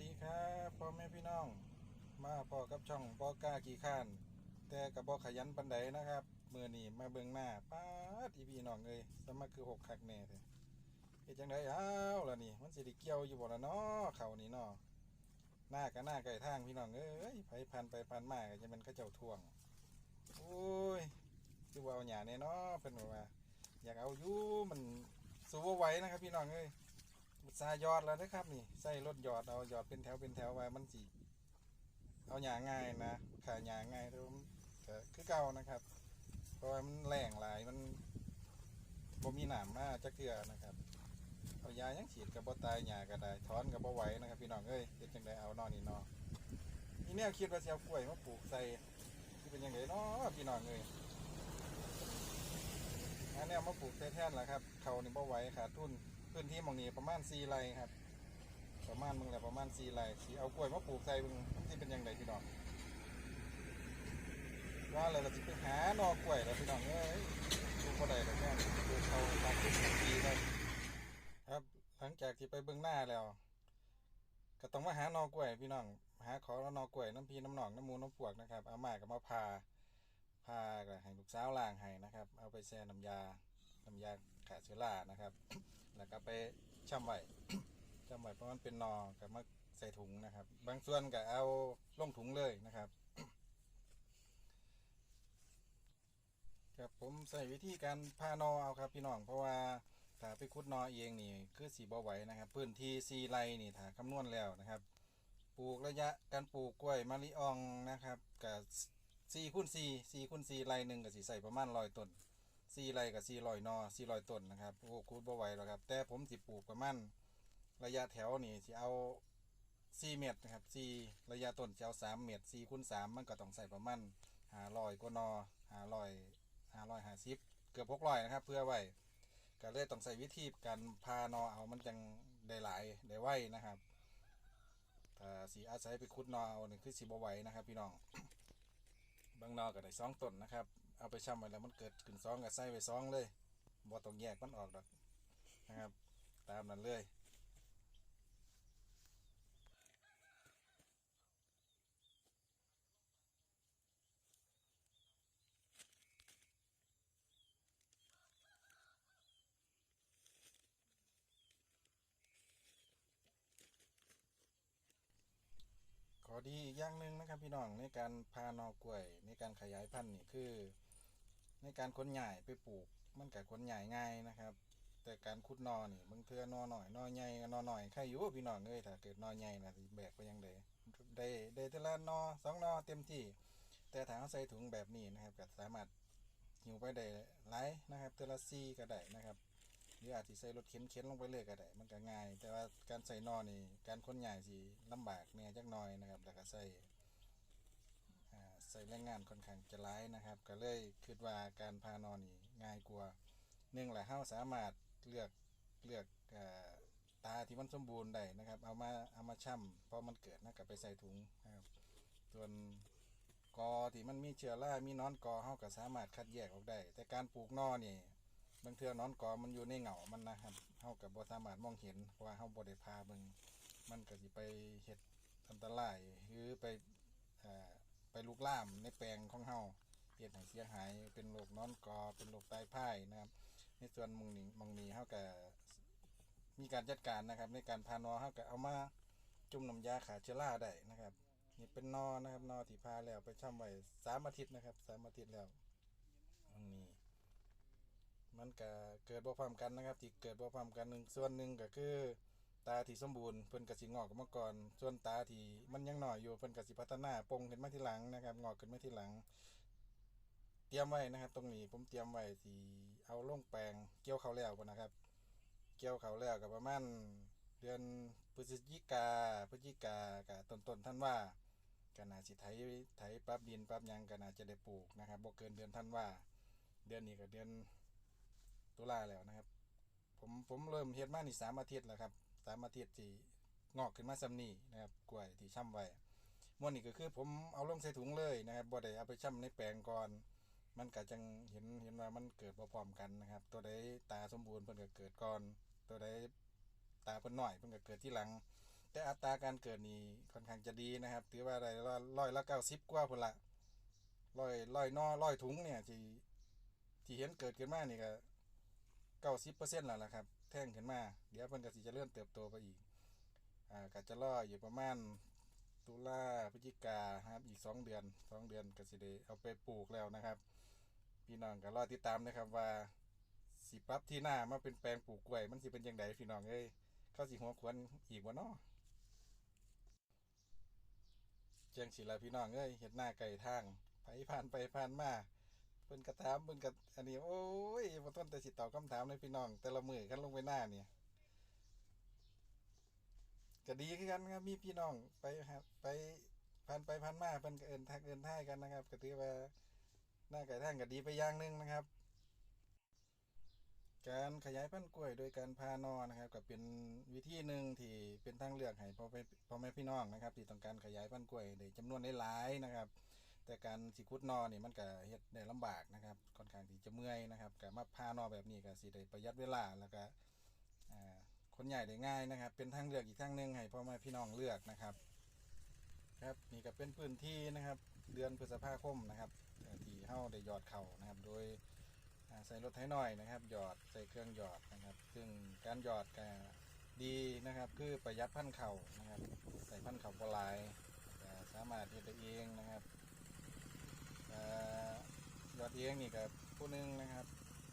ดีครับพ่อแม่พี่น้อง มาพอกับช่องพอก้ากี่ข้าน แต่กับบ่ขยันปันใดนะครับมือนี่มาเบิ่งหน้าป้าดอีพี่น้องเอ้ยสมัครคือหกคักแน่เถอะเฮ็ดจังไดอ้าวล่ะนี่ มันสิได้เกี่ยวอยู่บ่ล่ะเนาะเขานี่เนาะหน้ากับหน้าไก่ทางพี่น้องเอ้ยไผพันไปพันมาก็จะเป็นเขาเจ้าทวงโอ้ยคือว่าเอาหยาแน่เนาะเพิ่นบอกว่า อยากเอาอยู่มันสู้บ่ไหวนะครับ พี่น้องเอ้ย สาห์หยอดแล้วนะครับนี่ใส่รถหยอดเอาหยอดเป็นแถวเป็นแถวไว้มันจีเอาหยาง่ายนะขาหยาง่ายแต่ว่ามันคือเก่านะครับ เพราะว่ามันแรงหลายมันบ่มีหนามมาจักเทื่อนะครับเอายายังฉีดกับบ่ตายหยาก็ได้ถอนกับบ่ไหวนะครับ พี่น้องเอ้ยเฮ็ดจังไดเอานอนนี่นอนี่แนวคิดว่าสิเอากล้วยมาปลูกใส่ที่เป็นยังไงเนาะพี่น้องเอ้ยอันนี้มาปลูกแทนๆล่ะครับเขานี่บ่ไหวขาดทุน พื้นที่หมองนี้ประมาณสี่ไร่ครับ ประมาณมึงแหละประมาณสี่ไร่สีเอากล้วยมาปลูกใส่มึงที่เป็นยังไงพี่น้องว่าอะไรเราจะไปหาหนอกล้วยแล้วพี่น้องเอ้ยดูเขาได้แล้วแม่ดูเขาตามเป็นปีเลยครับ หลังจากที่ไปเบื้องหน้าแล้ว ก็ต้องมาหาหนอกล้วยพี่น้องหาขอหนอกล้วยน้ำพีน้ำหนองน้ำมูลน้ำปวกนะครับเอามากับมาพาพาก็ให้ลูกสาวล้างให้นะครับ เอาไปแช่น้ำยาน้ำยาขาเชื้อรานะครับ แล้วก็ไปช่ำไว้ ช่ำไว้เพราะมันเป็นนอกับมาใส่ถุงนะครับ บางส่วนก็เอาลงถุงเลยนะครับครับผมใส่วิธีการพานอเอาครับพี่น้องเพราะว่าถ้าไปคุดนอเองนี่คือสีบ่ไหวนะครับ พื้นที่ซีไรนี่ถ้าคำนวณแล้วนะครับ ปลูกระยะการปลูกกล้วยมะลิอองนะครับกับสี่คูณสี่สี่คูณสี่ไรหนึ่งกับสีใส่ประมาณร้อยต้น สี่ไรกับสี่รอยนอสี่รอยต้นนะครับโอ้คูดบ่ไหวแล้วครับ แต่ผมสิปลูกประมาณระยะแถวนี่สิเอาสี่เมตรนะครับสี่ระยะต้นจะเอาสามเมตรสี่คูณสามมันก็ต้องใส่ประมาณหาลอยกว่านอหาลอยหาลอยหาสิบเกือบหกร้อยนะครับ เพื่อไว้ก็เลยต้องใส่วิธีการพานอเอามันจังได้หลายได้ไวนะครับถ้าสีอาศัยไปคุดนอเอานี่คือสิบ่ไหวนะครับ พี่น้องบางนอก็ได้สองต้นนะครับ เอาไปช่ำไว้แล้วมันเกิดขึ้นซองกับใส่ไว้ซองเลยบ่ต้องแยกมันออกดอกนะครับ ตามนั้นเลยขอดีอีกอย่างหนึ่งนะครับพี่น้องในการพานอกล้วยในการขยายพันธุ์นี่คือ ในการขนใหญ่ไปปลูก มันกับขนใหญ่ง่ายนะครับ แต่การขุดนอนี่บางเทื่อนอหน่อยนอใหญ่ก็นอหน่อยใครอยู่พี่น้องเอ้ยถ้าเกิดนอใหญ่นะสิแบกไปยังไดได้ได้แต่ละนอสองนอเต็มที่ แต่ถ้าเอาใส่ถุงแบบนี้นะครับก็สามารถหิวไปได้หลายนะครับแต่ละซีก็ได้นะครับหรืออาจจะใส่รถเข็นเข็นลงไปเลยก็ได้มันก็ง่าย แต่ว่าการใส่นอนี่การค้นใหญ่สิลำบากเนี่ยจักหน่อยนะครับแล้วก็ใส่ ส่แรงงานค่อนข้างจะร้ายนะครับ ก็เลยคิดว่าการพานอนี่ง่ายกว่าหนึ่องหละเฮาสามารถเลือกเลือกอตาที่มันสมบูรณ์ได้นะครับ เอามาเอามาช่ำพอมันเกิดนะก็ไปใส่ถุงนะครับส่วนกอที่มันมีเชื้อรา มีนอนกอเฮาก็สามารถคัดแยกออกได้ แต่การปลูกนอนี่บางเทื่อนอนกอมันอยู่ในเหงามันนะครับเฮากับบ่สามารถมองเห็นเพราะว่าเฮาบ่ได้พาเบิ่งมันก็สิไปเฮ็ดอันตรายหรือไปอ ไปลุกล่ามในแปลงของเฮาเฮ็ดให้เสียหายเป็นโรคนอนกอเป็นโรคไตพายนะครับ ในส่วนมองนี้มองนี้เฮาก็มีการจัดการนะครับ ในการพานอเฮาก็เอามาจุ่มน้ำยาฆ่าเชื้อราได้นะครับนี่เป็นนอนะครับนอที่พาแล้วไปช่ำไว้สามอาทิตย์นะครับสามอาทิตย์แล้วมองนี้มันก็เกิดบ่พร้อมกันนะครับ ที่เกิดบ่พร้อมกันหนึ่งส่วนหนึ่งก็คือ ตาที่สมบูรณ์เพิ่นก็สิงอกขึ้นมาก่อนส่วนตาที่มันยังหน้อยอยู่เพิ่นก็สิพัฒนาปงขึ้นมาทีหลังนะครับงอกขึ้นมาทีหลัง เตรียมไว้นะครับ ตรงนี้ผมเตรียมไว้ที่เอาลงแปลงเกี่ยวเขาแล้วนะครับ เกี่ยวเขาแล้วก็ประมาณเดือนพฤศจิกาพฤศจิกากับต้นๆท่านว่าก็น่าสิไถไถปรับดินปรับยังก็น่าจะได้ปลูกนะครับบ่เกินเดือนท่านว่า เดือนนี้ก็เดือนตุลาแล้วนะครับ ผมผมเริ่มเฮ็ดมานี่สามอาทิตย์แล้วครับ สามอาทิตย์ที่งอกขึ้นมาซ้ำนี่นะครับกล้วยที่ช่ำไว้ม้วนนี่ก็คือผมเอาลงใส่ถุงเลยนะครับบ่ได้เอาไปช่ำในแปลงก่อน มันก็จังเห็นเห็นว่ามันเกิดพร้อมกันนะครับ ตัวใดตาสมบูรณ์เพิ่นก็เกิดก่อน ตัวใดตาเพิ่นน้อยเพิ่นก็เกิดที่หลัง แต่อัตราการเกิดนี่ค่อนข้างจะดีนะครับถือว่าได้ร้อยละเก้าสิบกว่าพุ่นละร้อยร้อยนอร้อยถุงเนี่ยที่ที่เห็นเกิดขึ้นมานี่ก็ เก้าสิบเปอร์เซ็นต์แล้วล่ะครับ แท่งขึ้นมา เดี๋ยวเพิ่นก็สิจะเลื่อนเติบโตไปอีก อ่าก็จะรออยู่ประมาณตุลาพฤศจิกาครับ อีกสองเดือนสองเดือนก็สิได้เอาไปปลูกแล้วนะครับ พี่น้องก็รอติดตามนะครับว่าสิปรับที่หน้ามาเป็นแปลงปลูกกล้วย มันสิเป็นยังไงพี่น้องเอ้ยเข้าสิหัวขวนอีกวะเนาะเจียงสิละพี่น้องเอ้ยเห็ดหน้าไก่ทางไปผ่านไปผ่านมา เพิ่นกระถามเพิ่นกระอันนี้โอ้ยบ่ต้นแต่สิตอบคำถามเลยพี่น้อง แต่ละมือกันลงไปหน้าเนี่ยก็ดีคือกันครับมีพี่น้องไปไปผ่านไปผ่านมาเพิ่นก็เอินทักเอินท่ายกันนะครับก็ถือว่าหน้าไก่ท่างก็ดีไปอย่างหนึงนะครับ การขยายพันธุ์กล้วยโดยการพานอนะครับก็เป็นวิธีหนึ่งที่เป็นทางเลือกให้พ่อแม่พ่อแม่พี่น้องนะครับ ที่ต้องการขยายพันธุ์กล้วยในจำนวนหลายๆนะครับ แต่การสิคุดนอนี่มันก็เฮ็ดได้ลำบากนะครับค่อนข้างที่จะเมื่อยนะครับก็มาพานอแบบนี้ก็สิได้ประหยัดเวลาแล้วก็อ่าคนใหญ่ได้ง่ายนะครับ เป็นทางเลือกอีกทางหนึ่งให้พ่อแม่พี่น้องเลือกนะครับครับนี่ก็เป็นพื้นที่นะครับ เดือนพฤษภาคมนะครับเอ่อที่เฮาได้หยอดเข่านะครับ โดยใส่รถไถหน่อยนะครับ หยอดใส่เครื่องหยอดนะครับ ซึ่งการหยอดก็ดีนะครับ คือประหยัดพันเข่านะครับ ใส่พันเข่าปลายสามารถเฮ็ดได้เองนะครับ ยอดเองนี่กับผู้นึงนะครับ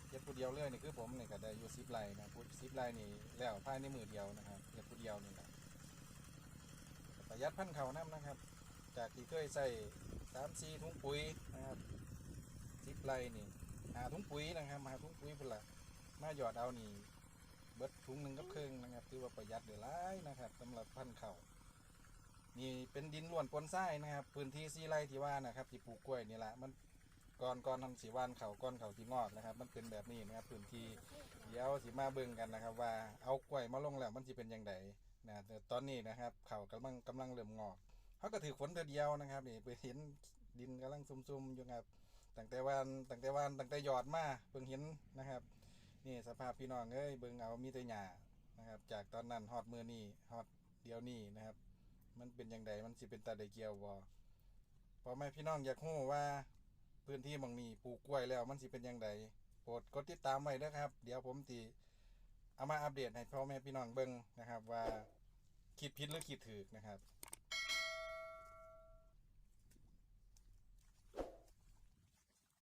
เฮ็ดผู้เดียวเลยนี่คือผมนี่ก็ได้อยู่สิบไร่นะพุสิบไร่นี่แล้วภาในมือเดียวนะครับเฮ็ดผู้เดียวนี่แหละประหยัดพันเขานํนะครับ จากที่เคยใส่สามสี่ถุงปุ๋ยนะครับสิบไร่นี่หาถุงปุ๋ยนะครับหาถุงปุ๋ยพุ่นละมาหยอดเอานี่เบิดถุงหนึ่งกับครึ่งนะครับ ถือว่าประหยัดเดือหลายนะครับสำหรับพันเข่า นี่เป็นดินล้วนปนทรายนะครับ พื้นที่สี่ไร่ที่ว่านะครับที่ปลูกกล้วยนี่แหละมันก่อนก่อนทำสีวานเขาก้อนเขาที่งอกนะครับ มันเป็นแบบนี้นะครับพื้นที่เดี๋ยวสีมาเบิ่งกันนะครับ ว่าเอากล้วยมาลงแล้วมันจะเป็นยังไงนะแต่ตอนนี้นะครับเขากำลังกำลังเริ่มงอกเขาก็ถือฝนเดียวนะครับนี่ไปเห็นดินกำลังซุ่มๆอยู่ครับตั้งแต่วันตั้งแต่วันตั้งแต่หยอดมาเพิ่งเห็นนะครับนี่สภาพพี่น้องเอ้ยเบิ่งเอามีแต่หญ้านะครับ จากตอนนั้นฮอดมือนี่ฮอดเดียวนี่นะครับ มันเป็นยังไงมันสิเป็นตาไดเกียวบ่พอแม่พี่น้องอยากรู้ว่า พื้นที่บางนี้ปลูกกล้วยแล้วมันสิเป็นยังไงโปรดกดติดตามไว้นะครับ เดี๋ยวผมตีเอามาอัปเดตให้พ่อแม่พี่น้องเบิ่งนะครับ ว่าคิดผิดหรือคิดถูกนะครับ